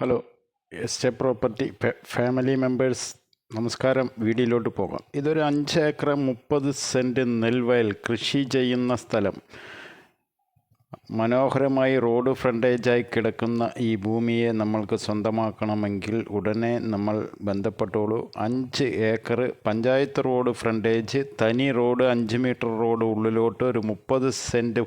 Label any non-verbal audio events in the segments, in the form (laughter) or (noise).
Hello estate property family members നമസ്കാരം. വീഡിയോയിലോട്ട് പോകാം. ഇതൊരു അഞ്ച് ഏക്കർ മുപ്പത് സെന്റ് നെൽവയൽ കൃഷി ചെയ്യുന്ന സ്ഥലം. മനോഹരമായി റോഡ് ഫ്രണ്ടേജായി കിടക്കുന്ന ഈ ഭൂമിയെ നമ്മൾക്ക് സ്വന്തമാക്കണമെങ്കിൽ ഉടനെ നമ്മൾ ബന്ധപ്പെട്ടോളൂ. അഞ്ച് ഏക്കർ പഞ്ചായത്ത് റോഡ് ഫ്രണ്ടേജ് തനി റോഡ് അഞ്ച് മീറ്റർ റോഡ് ഉള്ളിലോട്ട് ഒരു മുപ്പത് സെന്റ്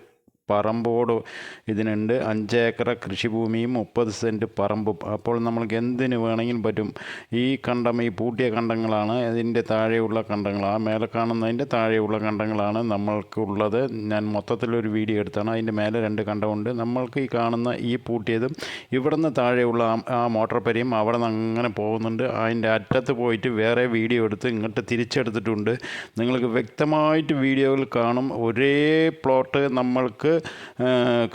പറമ്പോട് ഇതിനുണ്ട്. അഞ്ച് ഏക്കർ കൃഷിഭൂമിയും മുപ്പത് സെന്റ് പറമ്പും. അപ്പോൾ നമ്മൾക്ക് എന്തിനു വേണമെങ്കിലും പറ്റും? ഈ കണ്ടം ഈ പൂട്ടിയ കണ്ടങ്ങളാണ്. ഇതിന്റെ താഴെയുള്ള കണ്ടങ്ങൾ ആ മേലെ കാണുന്നതിന്റെ താഴെയുള്ള കണ്ടങ്ങളാണ് നമ്മൾക്കുള്ളത്. ഞാൻ മൊത്തത്തിലൊരു വീഡിയോ എടുത്താണ്. അതിന്റെ മേലെ രണ്ട് കണ്ടമുണ്ട്. നമ്മൾക്ക് ഈ കാണുന്ന ഈ പൂട്ടിയതും ഇവിടുന്ന് താഴെയുള്ള ആ- മോട്ടോർ പരിയും അവിടെ നിന്ന് അങ്ങനെ പോകുന്നുണ്ട്. അതിന്റെ അറ്റത്ത് പോയിട്ട് വേറെ വീഡിയോ എടുത്ത് ഇങ്ങോട്ട് തിരിച്ചെടുത്തിട്ടുണ്ട്. നിങ്ങൾക്ക് വ്യക്തമായിട്ട് വീഡിയോയിൽ കാണും. ഒരേ പ്ലോട്ട് നമ്മൾക്ക്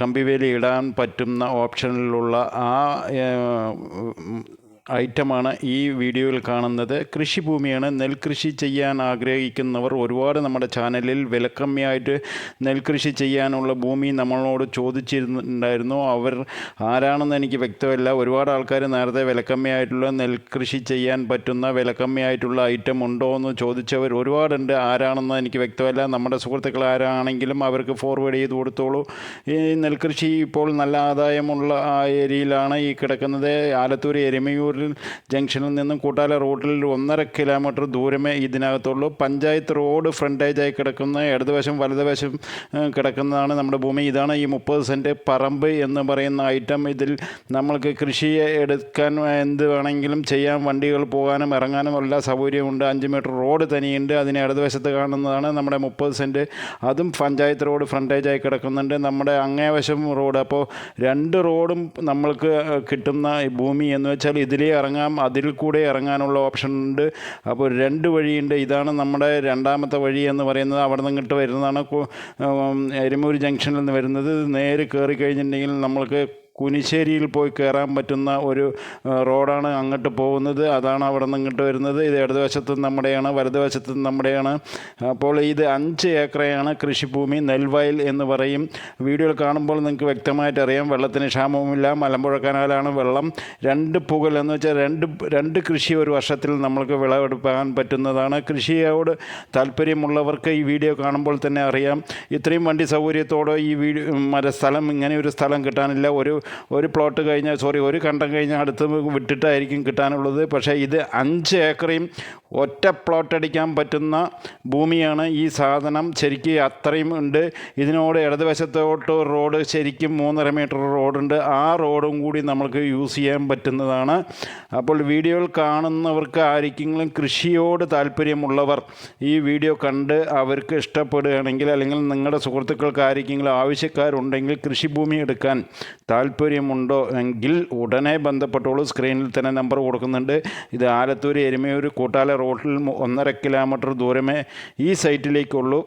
കമ്പിവേലി ഇടാൻ പറ്റുന്ന ഓപ്ഷനിലുള്ള ആ ഐറ്റമാണ് ഈ വീഡിയോയിൽ കാണുന്നത്. കൃഷിഭൂമിയാണ്. നെൽകൃഷി ചെയ്യാൻ ആഗ്രഹിക്കുന്നവർ ഒരുപാട് നമ്മുടെ ചാനലിൽ വിലക്കമ്മിയായിട്ട് നെൽകൃഷി ചെയ്യാനുള്ള ഭൂമി നമ്മളോട് ചോദിച്ചിരുന്നുണ്ടായിരുന്നു. അവർ ആരാണെന്ന് എനിക്ക് വ്യക്തമല്ല. ഒരുപാട് ആൾക്കാർ നേരത്തെ വിലക്കമ്മിയായിട്ടുള്ള നെൽകൃഷി ചെയ്യാൻ പറ്റുന്ന വിലക്കമ്മിയായിട്ടുള്ള ഐറ്റം ഉണ്ടോ എന്ന് ചോദിച്ചവർ ഒരുപാടുണ്ട്. ആരാണെന്ന് എനിക്ക് വ്യക്തമല്ല. നമ്മുടെ സുഹൃത്തുക്കൾ ആരാണെങ്കിലും അവർക്ക് ഫോർവേഡ് ചെയ്ത് കൊടുത്തോളൂ. ഈ നെൽകൃഷി ഇപ്പോൾ നല്ല ആദായമുള്ള ഏരിയയിലാണ് ഈ കിടക്കുന്നത്. ആലത്തൂർ എരുമയൂരിൽ ജംഗ്ഷനിൽ നിന്നും കൂട്ടാല റൂട്ടിൽ ഒന്നര കിലോമീറ്റർ ദൂരമേ ഇതിനകത്തുള്ളൂ. പഞ്ചായത്ത് റോഡ് ഫ്രണ്ടേജായി കിടക്കുന്ന ഇടതുവശം വലതുവശം കിടക്കുന്നതാണ് നമ്മുടെ ഭൂമി. ഇതാണ് ഈ മുപ്പത് സെന്റ് പറമ്പ് എന്ന് പറയുന്ന ഐറ്റം ഇതിൽ നമ്മൾക്ക് കൃഷി എടുക്കാൻ എന്ത് വേണമെങ്കിലും ചെയ്യാൻ വണ്ടികൾ പോകാനും ഇറങ്ങാനും എല്ലാ സൗകര്യമുണ്ട്. അഞ്ച് മീറ്റർ റോഡ് തനിയുണ്ട്. അതിന് ഇടതുവശത്ത് കാണുന്നതാണ് നമ്മുടെ മുപ്പത് സെന്റ് അതും പഞ്ചായത്ത് റോഡ് ഫ്രണ്ടേജായി കിടക്കുന്നുണ്ട്. നമ്മുടെ അങ്ങേവശം റോഡ്. അപ്പോൾ രണ്ട് റോഡും നമ്മൾക്ക് കിട്ടുന്ന ഭൂമി എന്ന് വെച്ചാൽ ഇതിലേ ഇറങ്ങാം അതിൽ കൂടെ ഇറങ്ങാനുള്ള ഓപ്ഷൻ ഉണ്ട്. അപ്പോൾ രണ്ട് വഴിയുണ്ട്. ഇതാണ് നമ്മുടെ രണ്ടാമത്തെ വഴി എന്ന് പറയുന്നത്. അവിടെ നിന്ന് ഇങ്ങോട്ട് വരുന്നതാണ് എരുമൂർ ജംഗ്ഷനിൽ നിന്ന് വരുന്നത്. നേരെ കയറി കഴിഞ്ഞിട്ടുണ്ടെങ്കിൽ നമ്മൾക്ക് കുനിശ്ശേരിയിൽ പോയി കയറാൻ പറ്റുന്ന ഒരു റോഡാണ് അങ്ങോട്ട് പോകുന്നത്. അതാണ് അവിടെ നിന്ന് ഇങ്ങോട്ട് വരുന്നത്. ഇത് ഇടതുവശത്ത് നമ്മുടെയാണ് വലതുവശത്ത് നമ്മുടെയാണ്. അപ്പോൾ ഇത് അഞ്ച് ഏക്കറയാണ് കൃഷിഭൂമി നെൽവയൽ എന്ന് പറയും. വീഡിയോ കാണുമ്പോൾ നിങ്ങൾക്ക് വ്യക്തമായിട്ട് അറിയാം. വെള്ളത്തിന് ക്ഷാമവുമില്ല. മലമ്പുഴ കനാലാണ് വെള്ളം. രണ്ട് പുകൽ എന്ന് വെച്ചാൽ രണ്ട് രണ്ട് കൃഷി ഒരു വർഷത്തിൽ നമ്മൾക്ക് വിളവെടുക്കാൻ പറ്റുന്നതാണ്. കൃഷിയോട് താല്പര്യമുള്ളവർക്ക് ഈ വീഡിയോ കാണുമ്പോൾ തന്നെ അറിയാം. ഇത്രയും വണ്ടി സൗകര്യത്തോടെ ഈ വീഡിയോ മറ്റേ സ്ഥലം ഇങ്ങനെ ഒരു സ്ഥലം കിട്ടാനില്ല. ഒരു ഒരു പ്ലോട്ട് കഴിഞ്ഞാൽ സോറി ഒരു കണ്ടം കഴിഞ്ഞാൽ അടുത്ത് വിട്ടിട്ടായിരിക്കും കിട്ടാനുള്ളത്. പക്ഷേ ഇത് അഞ്ച് ഏക്കറയും ഒറ്റ പ്ലോട്ട് അടിക്കാൻ പറ്റുന്ന ഭൂമിയാണ് ഈ സാധനം. ശരിക്കും അത്രയും ഉണ്ട്. ഇതിനോട് ഇടതുവശത്തോട്ട് റോഡ് ശരിക്കും മൂന്നര മീറ്റർ റോഡുണ്ട്. ആ റോഡും കൂടി നമ്മൾക്ക് യൂസ് ചെയ്യാൻ പറ്റുന്നതാണ്. അപ്പോൾ വീഡിയോയിൽ കാണുന്നവർക്ക് ആർക്കെങ്കിലും കൃഷിയോട് താല്പര്യമുള്ളവർ ഈ വീഡിയോ കണ്ട് അവർക്ക് ഇഷ്ടപ്പെടുകയാണെങ്കിൽ അല്ലെങ്കിൽ നിങ്ങളുടെ സുഹൃത്തുക്കൾക്ക് ആർക്കെങ്കിലും ആവശ്യക്കാരുണ്ടെങ്കിൽ കൃഷിഭൂമി എടുക്കാൻ താല്പര്യമുണ്ടോ എങ്കിൽ ഉടനെ ബന്ധപ്പെട്ടോളൂ സ്ക്രീനിൽ തന്നെ നമ്പർ കൊടുക്കുന്നുണ്ട്. ഇത് ആലത്തൂർ എരുമയൂർ കൂട്ടാല റോഡിൽ ഒന്നര കിലോമീറ്റർ ദൂരമേ ഈ സൈറ്റിലേക്കുള്ളൂ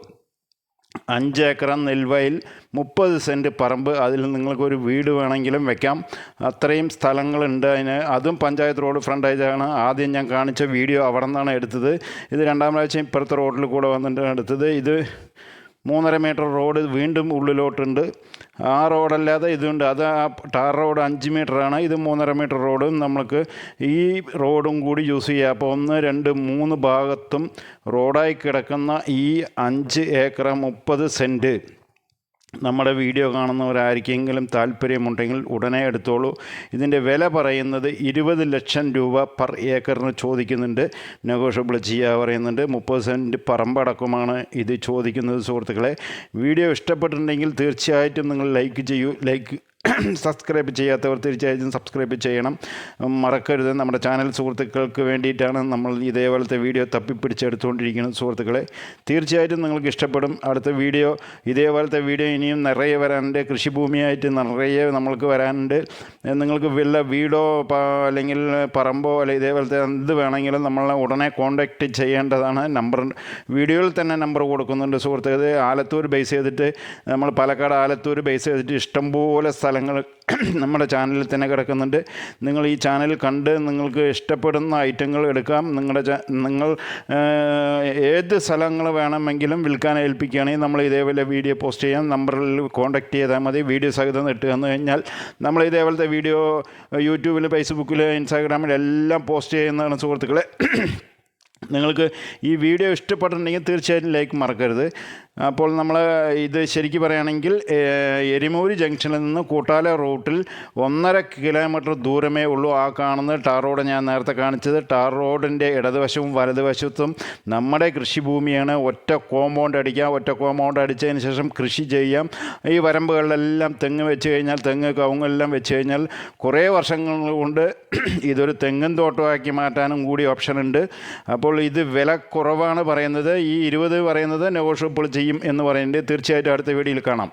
അഞ്ച് ഏക്കർ നെൽവയൽ മുപ്പത് സെന്റ് പറമ്പ്. അതിൽ നിങ്ങൾക്കൊരു വീട് വേണമെങ്കിലും വെക്കാം. അത്രയും സ്ഥലങ്ങളുണ്ട് അതിന്. അതും പഞ്ചായത്ത് റോഡ് ഫ്രണ്ടേജാണ് ആദ്യം ഞാൻ കാണിച്ച വീഡിയോ അവിടെ നിന്നാണ് എടുത്തത്. ഇത് രണ്ടാം പ്രാവശ്യം ഇപ്പുറത്തെ റോഡിൽ കൂടെ വന്നിട്ടാണ് എടുത്തത്. ഇത് മൂന്നര മീറ്റർ റോഡ് വീണ്ടും ഉള്ളിലോട്ടുണ്ട്. ആ റോഡല്ലാതെ ഇതുണ്ട്. അത് ആ ടാർ റോഡ് അഞ്ച് മീറ്ററാണ്. ഇത് മൂന്നര മീറ്റർ റോഡും നമ്മൾക്ക് ഈ റോഡും കൂടി യൂസ് ചെയ്യാം. അപ്പോൾ ഒന്ന് രണ്ട് മൂന്ന് ഭാഗത്തും റോഡായി കിടക്കുന്ന ഈ അഞ്ച് ഏക്കർ മുപ്പത് സെന്റ് നമ്മുടെ വീഡിയോ കാണുന്നവരാർക്കെങ്കിലും താല്പര്യമുണ്ടെങ്കിൽ ഉടനെ എടുത്തോളൂ. ഇതിന്റെ വില പറയുന്നത് ഇരുപത് ലക്ഷം രൂപ പെർ ഏക്കറിന് ചോദിക്കുന്നുണ്ട്. നെഗോഷ്യബിൾ ചെയ്യുക പറയുന്നുണ്ട് മുപ്പത് സെന്റ് പറമ്പടക്കമാണ് ഇത് ചോദിക്കുന്നത് സുഹൃത്തുക്കളെ. വീഡിയോ ഇഷ്ടപ്പെട്ടിട്ടുണ്ടെങ്കിൽ തീർച്ചയായിട്ടും നിങ്ങൾ ലൈക്ക് ചെയ്യൂ. ലൈക്ക് (clears throat) സബ്സ്ക്രൈബ് ചെയ്യാത്തവർ തീർച്ചയായിട്ടും സബ്സ്ക്രൈബ് ചെയ്യണം. മറക്കരുത്. നമ്മുടെ ചാനൽ സുഹൃത്തുക്കൾക്ക് വേണ്ടിയിട്ടാണ് നമ്മൾ ഇതേപോലത്തെ വീഡിയോ തപ്പിപ്പിടിച്ചെടുത്തുകൊണ്ടിരിക്കുന്നത് സുഹൃത്തുക്കളെ. തീർച്ചയായിട്ടും നിങ്ങൾക്ക് ഇഷ്ടപ്പെടും. അടുത്ത വീഡിയോ ഇതേപോലത്തെ വീഡിയോ ഇനിയും നിറയെ വരാനുണ്ട്. കൃഷിഭൂമിയായിട്ട് നിറയെ നമ്മൾക്ക് വരാനുണ്ട്. നിങ്ങൾക്ക് വല്ല വീടോ അല്ലെങ്കിൽ പറമ്പോ അല്ലെ ഇതേപോലത്തെ എന്ത് വേണമെങ്കിലും നമ്മളെ ഉടനെ കോൺടാക്റ്റ് ചെയ്യേണ്ടതാണ്. നമ്പർ വീഡിയോയിൽ തന്നെ നമ്പർ കൊടുക്കുന്നുണ്ട് സുഹൃത്തുക്കളെ. ആലത്തൂർ ബേസ് ചെയ്തിട്ട് നമ്മൾ പാലക്കാട് ആലത്തൂർ ബേസ് ചെയ്തിട്ട് ഇഷ്ടംപോലെ സ്ഥലം സ്ഥലങ്ങൾ (clears throat) നമ്മുടെ ചാനലിൽ തന്നെ കിടക്കുന്നുണ്ട്. നിങ്ങൾ ഈ ചാനൽ കണ്ട് നിങ്ങൾക്ക് ഇഷ്ടപ്പെടുന്ന ഐറ്റങ്ങൾ എടുക്കാം. നിങ്ങളുടെ നിങ്ങൾ ഏത് സ്ഥലങ്ങൾ വേണമെങ്കിലും വിൽക്കാൻ ഏൽപ്പിക്കുകയാണെങ്കിൽ നമ്മൾ ഇതേപോലെ വീഡിയോ പോസ്റ്റ് ചെയ്യാം. നമ്പറിൽ കോൺടാക്ട് ചെയ്താൽ മതി. വീഡിയോ സഹിതം ഇട്ട് തന്നു കഴിഞ്ഞാൽ നമ്മൾ ഇതേപോലത്തെ വീഡിയോ യൂട്യൂബിൽ ഫേസ്ബുക്കിൽ ഇൻസ്റ്റാഗ്രാമിൽ എല്ലാം പോസ്റ്റ് ചെയ്യുന്നതാണ് സുഹൃത്തുക്കളെ. (clears throat) നിങ്ങൾക്ക് ഈ വീഡിയോ ഇഷ്ടപ്പെട്ടിട്ടുണ്ടെങ്കിൽ തീർച്ചയായിട്ടും ലൈക്ക് മറക്കരുത്. അപ്പോൾ നമ്മൾ ഇത് ശരിക്ക് പറയുകയാണെങ്കിൽ എരിമൂരി ജംഗ്ഷനിൽ നിന്ന് കൂട്ടാല റൂട്ടിൽ ഒന്നര കിലോമീറ്റർ ദൂരമേ ഉള്ളൂ ആ കാണുന്നത് ടാർ റോഡ് ഞാൻ നേരത്തെ കാണിച്ചത്. ടാർ റോഡിന്റെ ഇടതുവശവും വലതുവശത്തും നമ്മുടെ കൃഷിഭൂമിയാണ്. ഒറ്റ കോമ്പൗണ്ട് അടിക്കാം ഒറ്റ കോമ്പൗണ്ട് അടിച്ചതിന് ശേഷം കൃഷി ചെയ്യാം. ഈ വരമ്പുകളിലെല്ലാം തെങ്ങ് വെച്ച് കഴിഞ്ഞാൽ തെങ്ങ് കവുങ്ങെല്ലാം വെച്ച് കഴിഞ്ഞാൽ കുറേ വർഷങ്ങൾ കൊണ്ട് (clears throat) ഇതൊരു തെങ്ങും തോട്ടമാക്കി മാറ്റാനും കൂടി ഓപ്ഷൻ ഉണ്ട് അപ്പോൾ ഇത് വില കുറവാണ് പറയുന്നത്. ഈ ഇരുപത് പറയുന്നത് നെഗോഷ്യബിൾ ചെയ്യും എന്ന് പറയുന്നത് തീർച്ചയായിട്ടും അടുത്ത വീഡിയോയിൽ കാണാം.